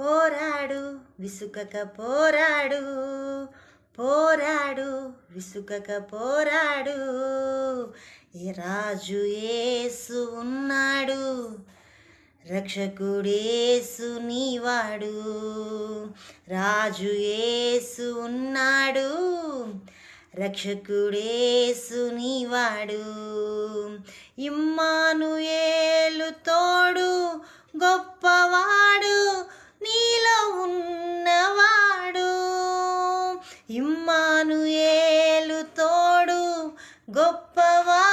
పోరాడు విసుకక పోరాడు పోరాడు విసుకక పోరాడు. రాజు ఏసు ఉన్నాడు రక్షకుడేసు నీవాడు. రాజు ఏసు ఉన్నాడు రక్షకుడేసు నీవాడు. ఇమ్మానుయేలు తోడు గొప్ప ఇమ్మానుయేలు తోడు గొప్పవా